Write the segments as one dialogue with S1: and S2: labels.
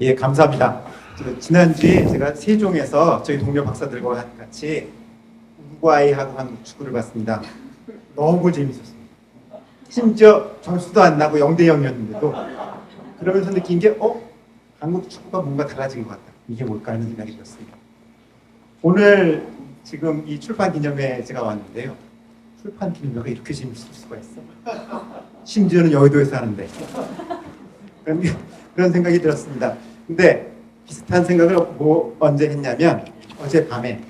S1: 예, 감사합니다. 저 지난주에 제가 세종에서 저희 동료 박사들과 같이 우루과이하고 한 축구를 봤습니다. 너무 재밌었습니다. 심지어 점수도 안 나고 0대 0이었는데도 그러면서 느낀 게 어? 한국 축구가 뭔가 달라진 것 같다. 이게 뭘까 하는 생각이 들었습니다. 오늘 지금 이 출판 기념회에 제가 왔는데요. 출판 기념회가 이렇게 재밌을 수가 있어? 심지어는 여의도에서 하는데 그런, 그런 생각이 들었습니다. 근데 비슷한 생각을 뭐 언제 했냐면 어제 밤에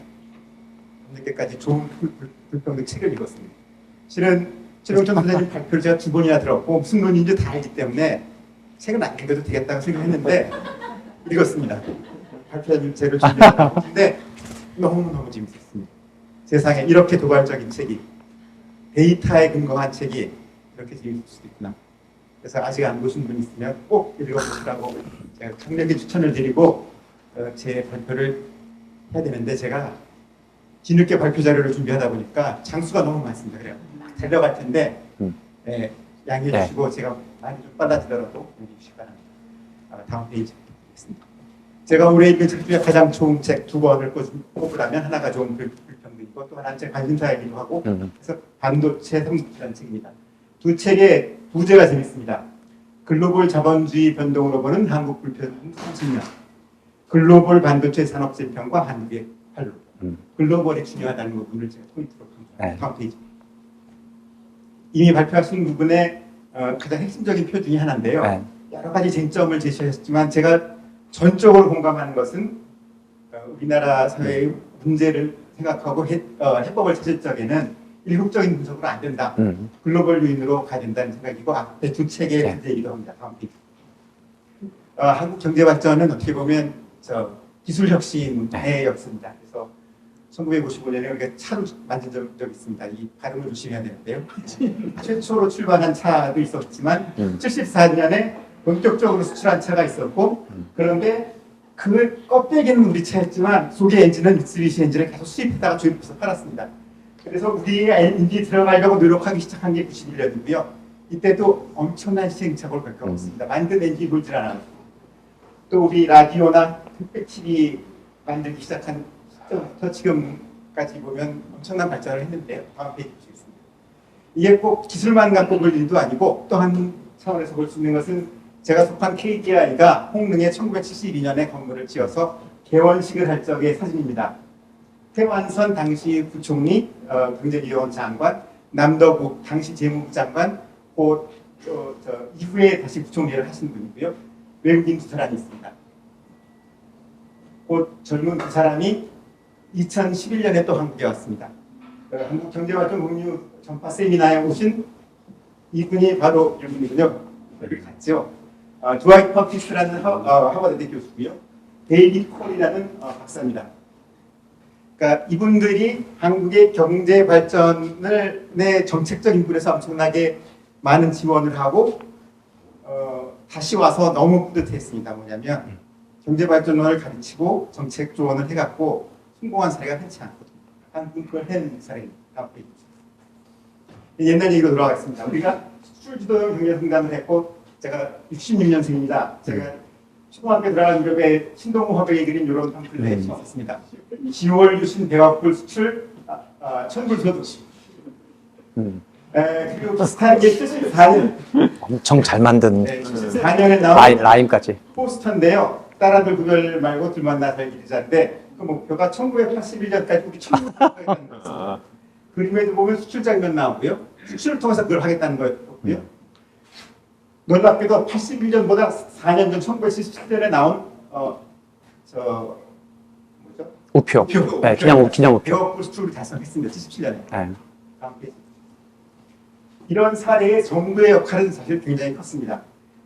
S1: 늦게까지 좋은 불- 불평등 책을 읽었습니다. 실은 최동천 선생님 발표를 제가 두 번이나 들었고 무슨 논인지 다 알기 때문에 책은 안 읽어도 되겠다고 생각했는데 읽었습니다. 발표자님 책을 준비하고 근데 너무너무 재밌었습니다. 세상에 이렇게 도발적인 책이 데이터에 근거한 책이 이렇게 재밌을 수도 있구나. 그래서 아직 안 보신 분 있으면 꼭 읽어보시라고 제가 강력히 추천을 드리고 어, 제 발표를 해야 되는데 제가 뒤늦게 발표 자료를 준비하다 보니까 장수가 너무 많습니다. 그래요. 막 달려갈 텐데
S2: 음.
S1: 예, 양해해
S2: 네.
S1: 주시고 제가 많이 좀 빨라지더라도 양해해 주시기 바랍니다. 아, 다음 페이지 보겠습니다. 제가 올해 읽은 책 중에 가장 좋은 책 두 권을 꼽- 꼽으라면 하나가 좋은 불- 불평등이고 또 하나는 제 관심사이기도 하고
S2: 음.
S1: 그래서 반도체 성숙이라는 책입니다. 두 책의 부제가 재밌습니다. 글로벌 자본주의 변동으로 보는 한국 불평등 30년. 글로벌 반도체 산업 재편과 한국의 활로.
S2: 음.
S1: 글로벌이 중요하다는 부분을 제가 포인트로 강조합니다.
S2: 네.
S1: 페이지. 이미 발표하신 부분의 어, 가장 핵심적인 표 중에 하나인데요.
S2: 네.
S1: 여러 가지 쟁점을 제시하셨지만 제가 전적으로 공감하는 것은 어, 우리나라 사회의 문제를 생각하고 해, 어, 해법을 찾을 적에는 일국적인 분석으로 안 된다.
S2: 음.
S1: 글로벌 요인으로 가야 된다는 생각이고 앞에 두 책의
S2: 네.
S1: 문제이기도 합니다. 어, 한국 경제 발전은 어떻게 보면 저 기술 혁신의
S2: 네.
S1: 역사입니다. 그래서 1955년에 우리가 차를 만든 적, 적이 있습니다. 이 발음을 조심해야 되는데요. 최초로 출발한 차도 있었지만
S2: 음.
S1: 74년에 본격적으로 수출한 차가 있었고
S2: 음.
S1: 그런데 그 껍데기는 우리 차였지만 속의 엔진은 미쓰비시 엔진을 계속 수입했다가 조립해서 팔았습니다. 그래서 우리가 엔진이 들어가려고 노력하기 시작한 게 91년이고요. 이때도 엄청난 시행착오를 겪어왔습니다. 만든 엔진이 돌질 않아요. 또 우리 라디오나 택배 TV 만들기 시작한 시점부터 지금까지 보면 엄청난 발전을 했는데요. 다음 페이지 보시겠습니다. 이게 꼭 기술만 갖고 볼 일도 아니고 또 한 차원에서 볼 수 있는 것은 제가 속한 KDI가 홍릉에 1972년에 건물을 지어서 개원식을 할 적의 사진입니다. 태완선 당시 부총리, 어, 경제기원 장관, 남덕국 당시 재무부 장관, 그, 저, 저 이후에 다시 부총리를 하신 분이고요. 외국인 두 사람이 있습니다. 그 젊은 두 사람이 2011년에 또 한국에 왔습니다. 어, 한국경제활동 공유 전파 세미나에 오신 이분이 바로 이분이군요. 여기 갔죠. 어, 드와이트 퍼피스라는 하, 어, 하버드대 교수고요. 데이비 콜이라는 어, 박사입니다. 그러니까 이분들이 한국의 경제 발전을 내 정책적 인물에서 엄청나게 많은 지원을 하고 어, 다시 와서 너무 뿌듯했습니다. 뭐냐면 경제 발전을 가르치고 정책 조언을 해갖고 성공한 사례가 흔치 않거든요. 한국 그걸 해낸 사례입니다. 다음 페이지. 옛날 얘기로 돌아가겠습니다. 우리가 수출 주도형 경제 상담을 했고 제가 66년생입니다. 제가 초등학교 들어간 무렵에 신동호 화백이 그린 이런 팜플렛이
S2: 음.
S1: 있었습니다. 10월 유신 대화풀 수출 아, 아, 천불 소득.
S2: 음.
S1: 에, 그리고 비슷한 게 74년,
S2: 엄청 잘 만든
S1: 네, 74년에 나온
S2: 라임, 라임까지.
S1: 포스터인데요. 딸아들 구별 말고 둘만 나 살기 기자인데 그 목표가 1981년까지 우리 천국을 하겠다는 거였습니다. 그림에도 보면 수출 장면 나오고요. 수출을 통해서 그걸 하겠다는 거였고요. 놀랍게도 81년보다 4년 전 1977년에 나온 어 저 뭐죠?
S2: 우표.
S1: 우표.
S2: 네, 그냥, 우- 그냥 우표.
S1: 수출을 달성했습니다. 77년에.
S2: 네.
S1: 다음 페이지. 이런 사례의 정부의 역할은 사실 굉장히 컸습니다.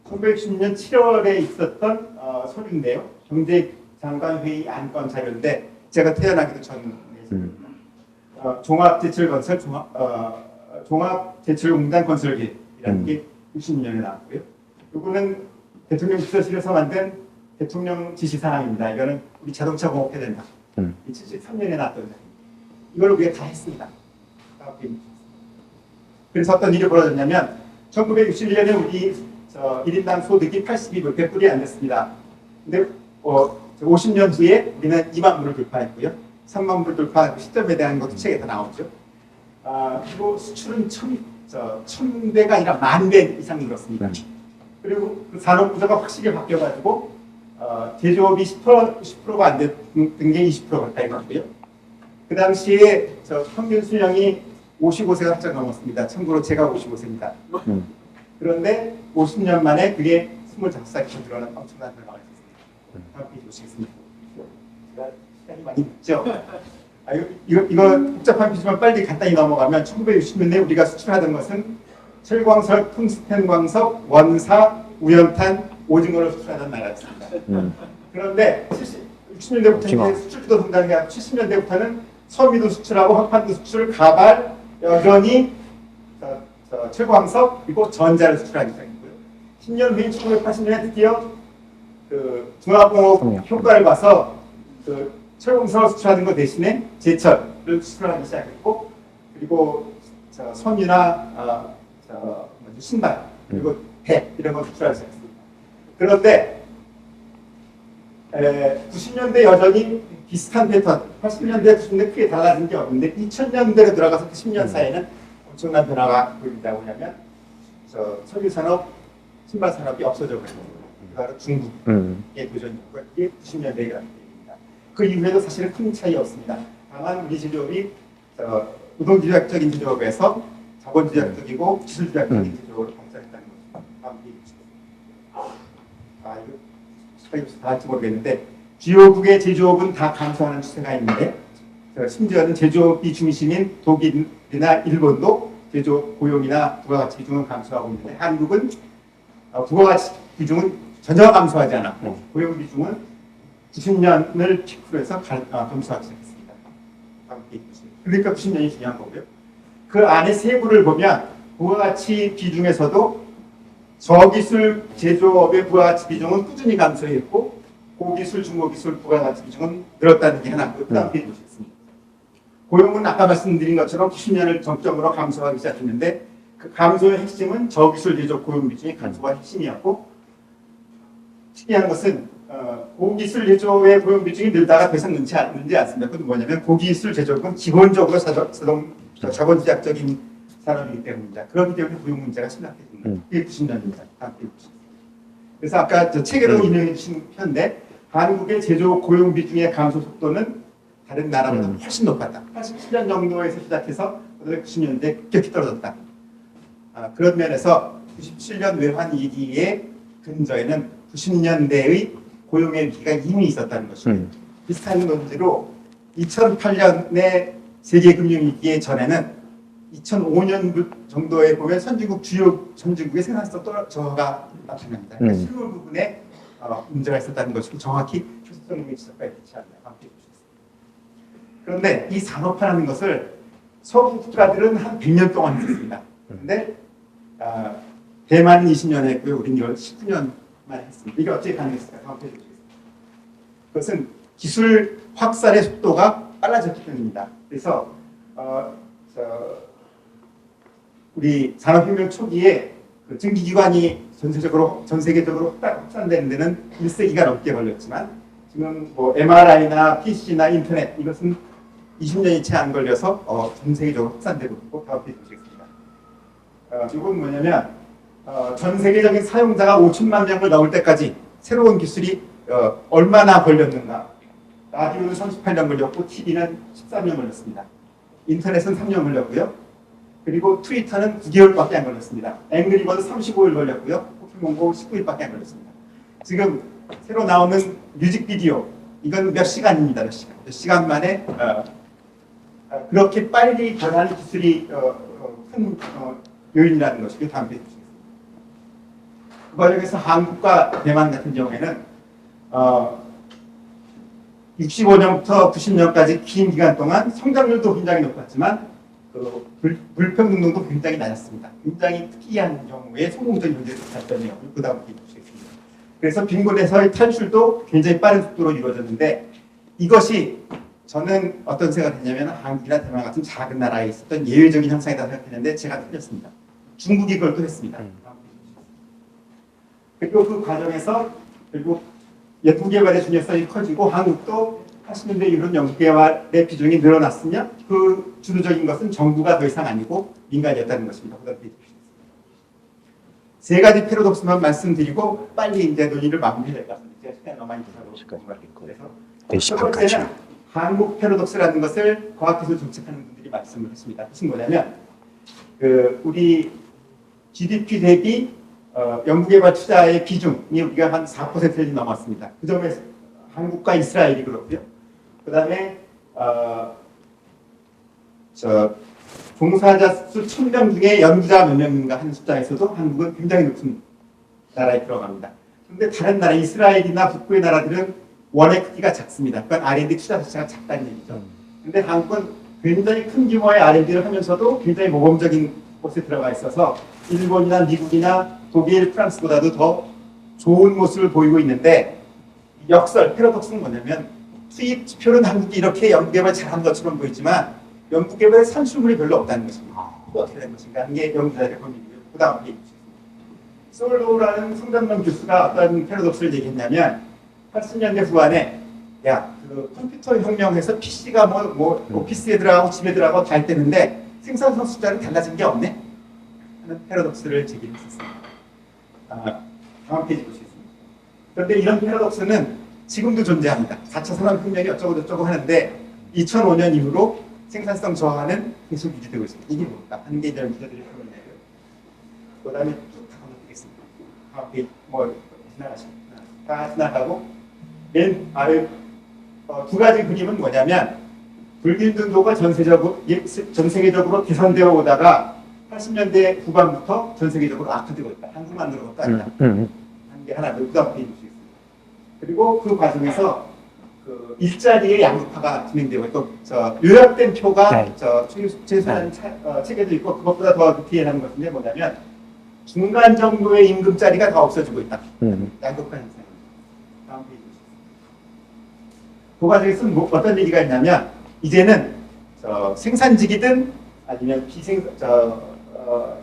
S1: 1960년 7월에 있었던 어, 소리인데요. 경제장관회의 안건 자료인데 제가 태어나기도 전에
S2: 음.
S1: 어, 종합제철건설 종합, 어, 종합제철공단 건설계획이라는
S2: 음.
S1: 게 60년에 나왔고요. 이거는 대통령 비서실에서 만든 대통령 지시사항입니다. 이거는 우리 자동차 공업해야 된다.
S2: 음.
S1: 73년에 나왔던 자료입니다. 이걸 우리가 다 했습니다. 그래서 어떤 일이 벌어졌냐면 1961년에 우리 저 1인당 소득이 82불, 100불이 안 됐습니다. 근데 어, 50년 후에 우리는 2만 불을 돌파했고요. 3만 불 돌파 시점에 대한 것도 책에 다 나오죠. 아, 그리고 수출은 천, 저, 천 배가 아니라 만 배 이상 늘었습니다. 그리고 그 산업 구조가 확실히 바뀌어가지고 어, 제조업이 10% 10%가 안 됐던 게 20% 가까이 갔고요. 그 당시에 저 평균 수령이 55세가 훌쩍 넘었습니다. 참고로 제가 55세입니다.
S2: 음.
S1: 그런데 50년 만에 그게 25살이 들어가는 엄청난 변화가 있었습니다. 다음 페이지 보시겠습니다. 제가 시간이 많이 늦죠? 아, 이거, 이거, 복잡한 피지만 빨리 간단히 넘어가면 1960년대 우리가 수출하던 것은 철광석, 퉁스텐 광석, 원사, 우연탄, 오징어를 수출하던 나라였습니다.
S2: 음.
S1: 그런데 70, 60년대부터
S2: 오징어.
S1: 이제 수출도 성장이 하고 70년대부터는 섬유도 수출하고 황판도 수출, 가발, 여전히 저, 저, 철광석 그리고 전자를 수출하기 시작했고요. 10년 후인 1980년에 드디어 그 중화공업. 효과를 봐서 그 철광석을 수출하는 것 대신에 제철을 수출하기 시작했고 그리고 저 섬유나 어, 저 신발 그리고 배 이런 걸 수출하기 시작했습니다. 그런데 에, 90년대 여전히 비슷한 패턴, 80년대, 90년대 크게 달라진 게 없는데 2000년대로 들어가서 그 10년 사이에는 엄청난 변화가 보입니다. 뭐냐면 저 석유 산업, 신발 산업이 없어져 버립니다. 바로 중국의
S2: 음.
S1: 도전이었고 이게 90년대가 됩니다. 그 이후에도 사실은 큰 차이 없습니다. 다만 우리 제조업이 저 노동주의학적인 제조업에서 자본주의학적이고 기술주의학적인
S2: 음.
S1: 제조업으로 발전했다는 것입니다. 다음 페이지 주시겠습니다. 아 이거 스타일부터 다 할지 모르겠는데 주요국의 제조업은 다 감소하는 추세가 있는데 저 심지어는 제조업이 중심인 독일이나 일본도 제조업 고용이나 부가가치 비중은 감소하고 있는데 한국은 어, 부가가치 비중은 전혀 감소하지 않았고 고용 비중은 90년을 피크로 해서 가- 어, 감소하기 시작했습니다. 그러니까 90년이 중요한 거고요. 그 안에 세부를 보면 부가가치 비중에서도 저기술 제조업의 부가가치 비중은 꾸준히 감소했고 고기술, 중고기술 부가가치 비중은 늘었다는 게 하나고요. 그 다음 페이지 보시겠습니다. 고용은 아까 말씀드린 것처럼 90년을 정점으로 감소하기 시작했는데 그 감소의 핵심은 저기술 제조 고용 비중이 감소가 핵심이었고 특이한 것은 어, 고기술 제조의 고용 비중이 늘다가 더 이상 늘지, 않, 늘지 않습니다. 그건 뭐냐면 고기술 제조는 기본적으로 사동, 사동, 자본주의학적인 산업이기 때문입니다. 그렇기 때문에 고용 문제가 심각해집니다.
S2: 음.
S1: 이게 90년입니다. 다음 페이지 보시죠. 그래서 아까 저
S2: 음.
S1: 인용해 주신 편인데 한국의 제조 고용 비중의 감소 속도는 다른 나라보다
S2: 음.
S1: 훨씬 높았다. 87년 정도에서 시작해서 90년대 급격히 떨어졌다. 아, 그런 면에서 97년 외환 위기의 근저에는 90년대의 고용의 위기가 이미 있었다는 것이고
S2: 음.
S1: 비슷한 논지로 2008년의 세계 금융위기 전에는 2005년 정도에 보면 선진국 주요 선진국의 생산성 떨어져가 나타납니다. 그러니까
S2: 음.
S1: 실물 부분에 어, 문제가 있었다는 것이고 정확히 표시성의 지적과 일치 않나요? 함께. 그런데 이 산업화라는 것을 서구 국가들은 한 100년 동안 했습니다. 그런데 아, 대만은 20년 했고요. 우리는 이걸 19년 만 했습니다. 이게 어떻게 가능했을까? 다음 페이지 보시겠습니다. 그것은 기술 확산의 속도가 빨라졌기 때문입니다. 그래서 어, 저, 우리 산업혁명 초기에 그 증기기관이 전세적으로 전 세계적으로 확- 확산되는 데는 1세기가 넘게 걸렸지만 지금 뭐 MRI나 PC나 인터넷 이것은 20년이 채 안 걸려서 어, 전 세계적으로 확산되고 있고 다음 페이지 보시겠습니다. 어, 이건 뭐냐면 어, 전 세계적인 사용자가 5천만 명을 넘을 때까지 새로운 기술이 어, 얼마나 걸렸는가. 라디오는 38년 걸렸고 TV는 13년 걸렸습니다. 인터넷은 3년 걸렸고요. 그리고 트위터는 9개월밖에 안 걸렸습니다. 앵그리버드 35일 걸렸고요. 포켓몬고 19일밖에 안 걸렸습니다. 지금 새로 나오는 뮤직비디오 이건 몇 시간입니다. 몇 시간. 몇 시간 만에 어, 어, 그렇게 빨리 변하는 기술이 어, 어, 큰 어, 요인이라는 것이고 다음 과정에서 한국과 대만 같은 경우에는 어, 65년부터 90년까지 긴 기간 동안 성장률도 굉장히 높았지만 그 불, 불평등도 굉장히 낮았습니다. 굉장히 특이한 경우에 성공적인 문제를 발전해요. 그 다음 페이지 보시겠습니다. 그래서 빈곤에서의 탈출도 굉장히 빠른 속도로 이루어졌는데 이것이 저는 어떤 생각을 했냐면 한국이나 대만 같은 작은 나라에 있었던 예외적인 현상이다 생각했는데 제가 틀렸습니다. 중국이 그걸 또 했습니다.
S2: 음.
S1: 다음 페이지 보시겠습니다. 그리고 그 과정에서 결국 연구 개발의 중요성이 커지고 한국도 80년대 이후로 연구 개발의 비중이 늘어났으며 그 주도적인 것은 정부가 더 이상 아니고 민간이었다는 것입니다. 세 가지 패러독스만 말씀드리고 빨리 이제 논의를 마무리할 것 같습니다. 제가 시간이 너무 많이 그래서 네첫 번째는 한국 패러독스라는 것을 과학기술 정책하는 분들이 말씀을 했습니다. 무슨 거냐면 그 우리 GDP 대비 어, 연구개발 투자의 비중이 우리가 한 4%를 넘었습니다. 그 점에서 한국과 이스라엘이 그렇고요. 그 다음에 어, 저 종사자 수 1000명 중에 연구자 몇 명인가 하는 숫자에서도 한국은 굉장히 높은 나라에 들어갑니다. 그런데 다른 나라, 이스라엘이나 북부의 나라들은 원의 크기가 작습니다. 그건 R&D 투자 자체가 작다는 얘기죠. 근데 한국은 굉장히 큰 규모의 R&D를 하면서도 굉장히 모범적인 곳에 들어가 있어서 일본이나 미국이나 독일, 프랑스보다도 더 좋은 모습을 보이고 있는데 역설, 패러독스는 뭐냐면 수입 지표는 한국이 이렇게 연구개발 잘한 것처럼 보이지만 연구개발의 산출물이 별로 없다는 것입니다. 또 어떻게 된 것인가 하는 게 연구자들의 고민이고요. 그 다음에 솔로라는 송전만 교수가 어떤 패러독스를 얘기했냐면 80년대 후반에 야, 그 컴퓨터 혁명에서 PC가 뭐, 뭐 오피스 애들하고 집 애들하고 다 했대는데 생산성 숫자는 달라진 게 없네? 하는 패러독스를 제기했었습니다. 아, 다음 페이지 보시겠습니다. 그런데 이런 패러독스는 지금도 존재합니다. 4차 산업혁명이 어쩌고 저쩌고 하는데 2005년 이후로 생산성 저하는 계속 유지되고 있습니다. 이게 뭘까 하는 게 이제 연구자들이 표현해요. 그 다음에 쭉다 건너뛰겠습니다. 다음 페이지 뭐 지나가시면 다 지나가고 맨 아래 어, 두 가지 그림은 뭐냐면 불균등도가 예, 전 세계적으로 개선되어 오다가 80년대 후반부터 전 세계적으로 악화되고 있다. 한국만 것도 아니다.
S2: 음, 음.
S1: 한게 하나 더 그다음 페이지 보시겠습니다. 그리고 그 과정에서 그 일자리의 양극화가 진행되고 있고 저 요약된 표가
S2: 네.
S1: 저 최소한 어, 체계도 있고 그것보다 더 디테일한 것인데 뭐냐면 중간 정도의 임금짜리가 더 없어지고 있다.
S2: 음.
S1: 양극화 현상. 다음 페이지. 그 과정에서 뭐, 어떤 얘기가 있냐면 이제는 저 생산직이든 아니면 비생 저 어,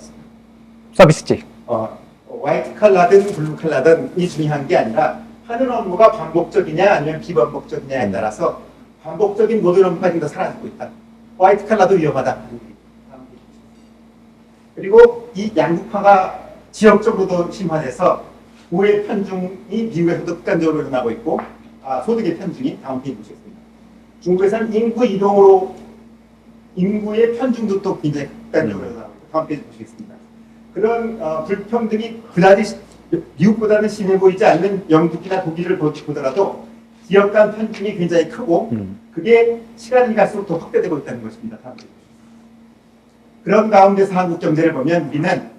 S2: 서비스직.
S1: 어, 화이트 칼라든 블루 칼라든 이 중요한 게 아니라 하는 업무가 반복적이냐 아니면 비반복적이냐에
S2: 음.
S1: 따라서 반복적인 모든 업무가 지금 더 사라지고 있다. 화이트 칼라도 위험하다. 그리고 이 양극화가 지역적으로도 심화돼서 고의 편중이 미국에서도 극단적으로 일어나고 있고 아, 소득의 편중이 다음 페이지 보시겠습니다. 중국에서는 인구 이동으로 인구의 편중도 또 굉장히 극단적으로 다음 페이지 보시겠습니다. 그런 어, 불평등이 그다지 시- 미국보다는 심해 보이지 않는 영국이나 독일을 보- 보더라도 지역 간 편중이 굉장히 크고
S2: 음.
S1: 그게 시간이 갈수록 더 확대되고 있다는 것입니다. 그런 가운데서 한국 경제를 보면 우리는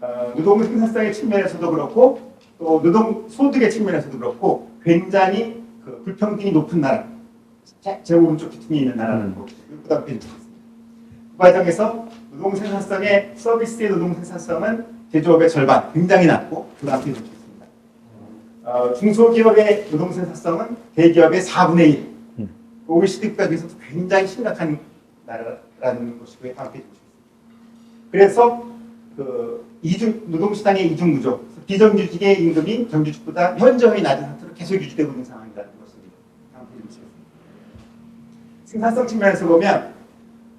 S1: 어, 노동 생산성의 측면에서도 그렇고 또 노동 소득의 측면에서도 그렇고 굉장히 그 불평등이 높은 나라, 제- 제 오른쪽 뒤에 있는 나라라는
S2: 음.
S1: 보겠습니다. 그 과정에서 노동 생산성의 서비스의 노동 생산성은 제조업의 절반, 굉장히 낮고 그 페이지 보겠습니다. 어, 중소기업의 노동 생산성은 대기업의 4분의 1.
S2: 음.
S1: OECD 국가 중에서도 굉장히 심각한 나라라는 것이고요. 페이지 보시겠습니다. 그래서 그 이중 노동시장의 이중 구조, 비정규직의 임금이 정규직보다 현저히 낮은 상태로 계속 유지되고 있는 상황이라는 것입니다. 다음 페이지 보시겠습니다. 생산성 측면에서 보면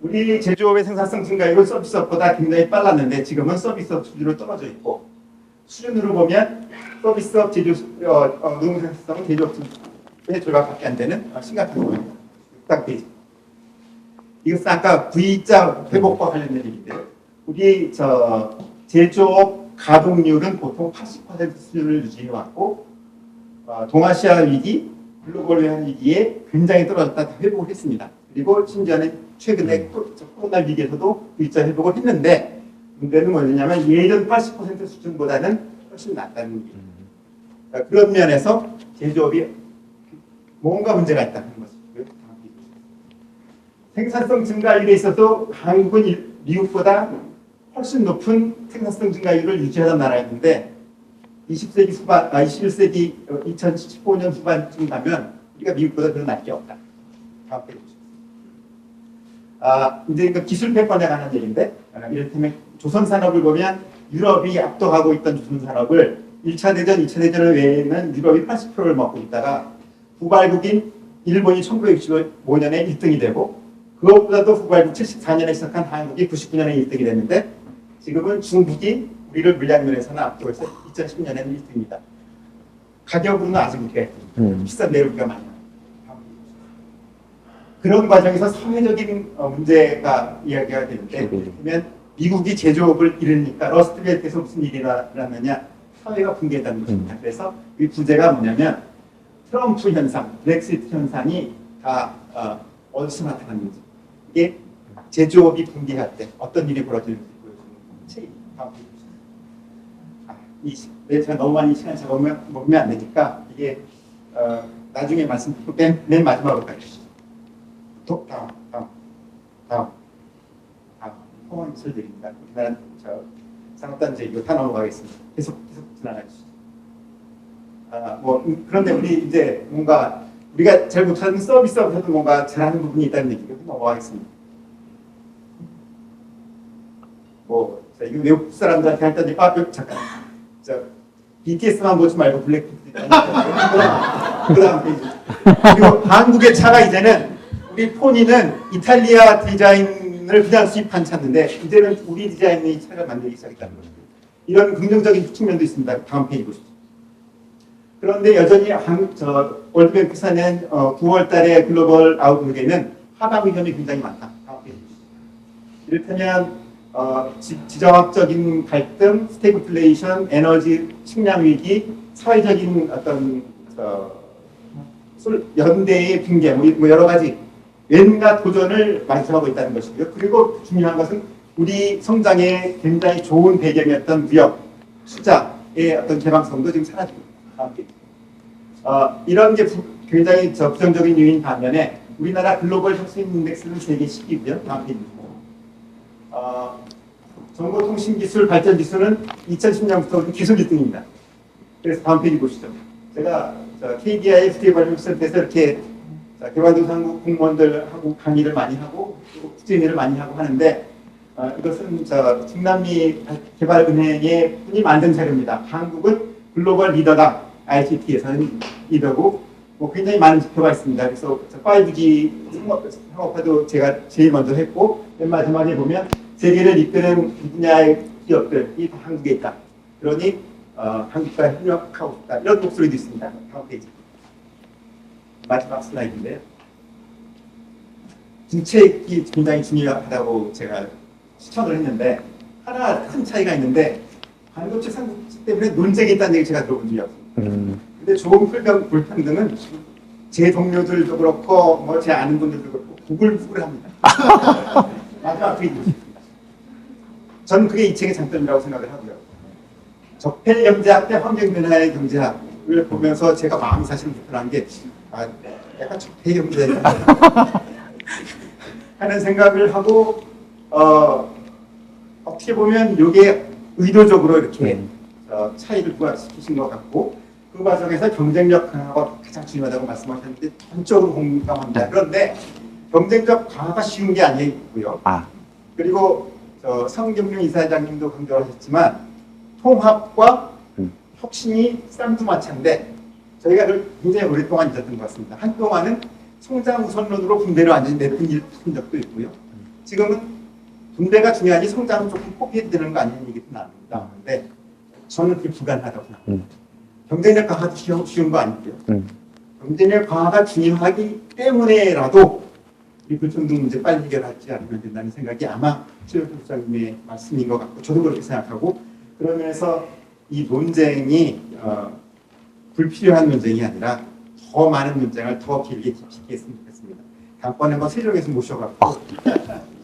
S1: 우리 제조업의 생산성 증가율은 서비스업보다 굉장히 빨랐는데 지금은 서비스업 수준으로 떨어져 있고 수준으로 보면 서비스업 제조 어, 어, 노동 생산성은 제조업의 절반밖에 안 되는 어, 심각한 상황입니다. 딱 페이지. 이것은 아까 V자 회복과 관련된 얘기인데요. 우리 저 제조업 가동률은 보통 80% 수준을 유지해 왔고 어, 동아시아 위기, 글로벌 외환 위기에 굉장히 떨어졌다 다 회복을 했습니다. 그리고 심지어는 최근에 코- 저 코로나 위기에서도 V자 회복을 했는데 문제는 뭐냐면 예전 80% 수준보다는 훨씬 낫다는 얘기입니다. 그러니까 그런 면에서 제조업이 뭔가 문제가 있다는 보시죠. 생산성 증가율에 있어서 한국은 일- 미국보다 훨씬 높은 생산성 증가율을 유지하던 나라였는데 20세기 후반, 아 21세기 2015년 후반쯤 가면 우리가 미국보다 그런 낮게 없다. 다음 페이지. 아 이제 그 기술 패권에 관한 얘기인데 아, 이를테면 조선 산업을 보면 유럽이 압도하고 있던 조선 산업을 1차 대전, 2차 대전 외에는 유럽이 80%를 먹고 있다가 후발국인 일본이 1965년에 1등이 되고 그것보다도 후발국 74년에 시작한 한국이 99년에 1등이 됐는데 지금은 중국이 우리를 물량 면에서는 앞두고 있어 2010년에는 1등입니다. 가격으로는 아직 1등.
S2: 음.
S1: 비싼 우리가 많이 나와요. 그런 과정에서 사회적인 어, 문제가 이야기가 되는데
S2: 음.
S1: 그러면 미국이 제조업을 잃으니까 러스트벨트에서 무슨 일이 일어나느냐 사회가 붕괴했다는 것입니다. 그래서 이 부제가 뭐냐면 트럼프 현상, 브렉시트 현상이 다 어, 어디서 나타났는지 이게 제조업이 붕괴할 때 어떤 일이 벌어지는지 보여주는 책이 다음 페이지 보시죠. 아, 이 시- 네, 제가 너무 많이 시간 잡으면 먹으면 안 되니까 이게 어, 나중에 말씀드리고 맨, 맨 마지막으로. 또 다음, 다음, 다음, 다음. 포항 설드립니다. 우리나라 저 상업단지 다 넘어가겠습니다. 계속 계속 지나가 주시죠. 아, 뭐 음, 그런데 우리 이제 뭔가 우리가 잘 못하는 서비스하고도 뭔가 잘하는 부분이 있다는 얘기가 넘어가겠습니다. 뭐 자, 이거 외국 사람들한테 할 때는 아 그, 잠깐 저 BTS만 보지 말고 블랙핑크 그다음 페이지 그리고 한국의 차가 이제는 우리 포니는 이탈리아 디자인을 그냥 수입한 차인데 이제는 우리 디자인의 차를 만들기 시작했다는 거죠. 이런 긍정적인 측면도 있습니다. 다음 페이지 보시죠. 그런데 여전히 한국 저 월드뱅크사 낸 어, 9월달에 글로벌 아웃룩에는 하방 위험이 굉장히 많다. 다음 페이지. 이를테면 어, 지, 지정학적인 갈등, 스태그플레이션, 에너지 식량 위기, 사회적인 어떤 어, 솔- 연대의 붕괴, 뭐, 이- 뭐 여러 가지 왠가 도전을 말씀하고 있다는 것이고요. 그리고 중요한 것은 우리 성장에 굉장히 좋은 배경이었던 무역, 투자의 어떤 개방성도 지금 사라지고 페이지. 어, 이런 게 부- 굉장히 저 부정적인 요인 반면에 우리나라 글로벌 혁신 인덱스는 세계 10위고요. 다음 페이지. 어, 정보통신기술 발전 지수는 2010년부터 계속 1등입니다. 그래서 다음 페이지 보시죠. 제가 저 KDI FTA 발전센터에서 이렇게 자, 개발도상국 공무원들하고 강의를 많이 하고 또 국제회의를 많이 하고 하는데 어, 이것은 저 중남미 개발은행의 분이 만든 자료입니다. 한국은 글로벌 리더다. ICT에서는 리더고 뭐 굉장히 많은 지표가 있습니다. 그래서 5G 상업, 상업화도 제가 제일 먼저 했고 맨 마지막에 보면 세계를 이끄는 이 분야의 기업들이 다 한국에 있다. 그러니 어, 한국과 협력하고 싶다. 이런 목소리도 있습니다. 다음 페이지. 마지막 슬라이드인데요. 정책이 굉장히 중요하다고 제가 추천을 했는데 하나 큰 차이가 있는데 반도체 삼국지 때문에 논쟁이 있다는 얘기 제가 들어본 적이 없습니다.
S2: 음.
S1: 근데 좋은 불평, 불평등은 제 동료들도 그렇고 뭐 제 아는 분들도 그렇고 구글구글합니다. 마지막 페이지. 저는 그게 이 책의 장점이라고 생각을 하고요. 적폐 경제학 대 환경 변화의 경제학을 보면서 제가 마음이 사실 불편한 게 아, 약간 적폐 경제 하는 생각을 하고 어, 어떻게 보면 이게 의도적으로 이렇게
S2: 음.
S1: 어, 차이를 부각시키신 것 같고 그 과정에서 경쟁력 강화가 가장 중요하다고 말씀하셨는데 전적으로 공감합니다. 그런데 경쟁력 강화가 쉬운 게 아니고요.
S2: 아,
S1: 그리고 저 성경용 이사장님도 강조하셨지만 통합과
S2: 음.
S1: 혁신이 쌍두마차인데 저희가 그걸 굉장히 오랫동안 있었던 것 같습니다. 한동안은 성장 우선론으로 분배를 완전히 푼 적도 있고요. 지금은 분배가 중요하지 성장은 조금 포기해도 되는 거 아니냐는 얘기도 나오는데 저는 그게 불가능하다고 생각합니다.
S2: 음.
S1: 경쟁력 강화도 쉬운, 쉬운 거 아니고요.
S2: 음.
S1: 경쟁력 강화가 중요하기 때문에라도 이 불평등 문제 빨리 해결하지 않으면 된다는 생각이 아마 최영수 부장님의 말씀인 것 같고 저도 그렇게 생각하고 그런 면에서 이 논쟁이 어, 불필요한 논쟁이 아니라 더 많은 논쟁을 더 길게 깊이 했으면 좋겠습니다. 다음번에 한번 세종에서 보겠습니다.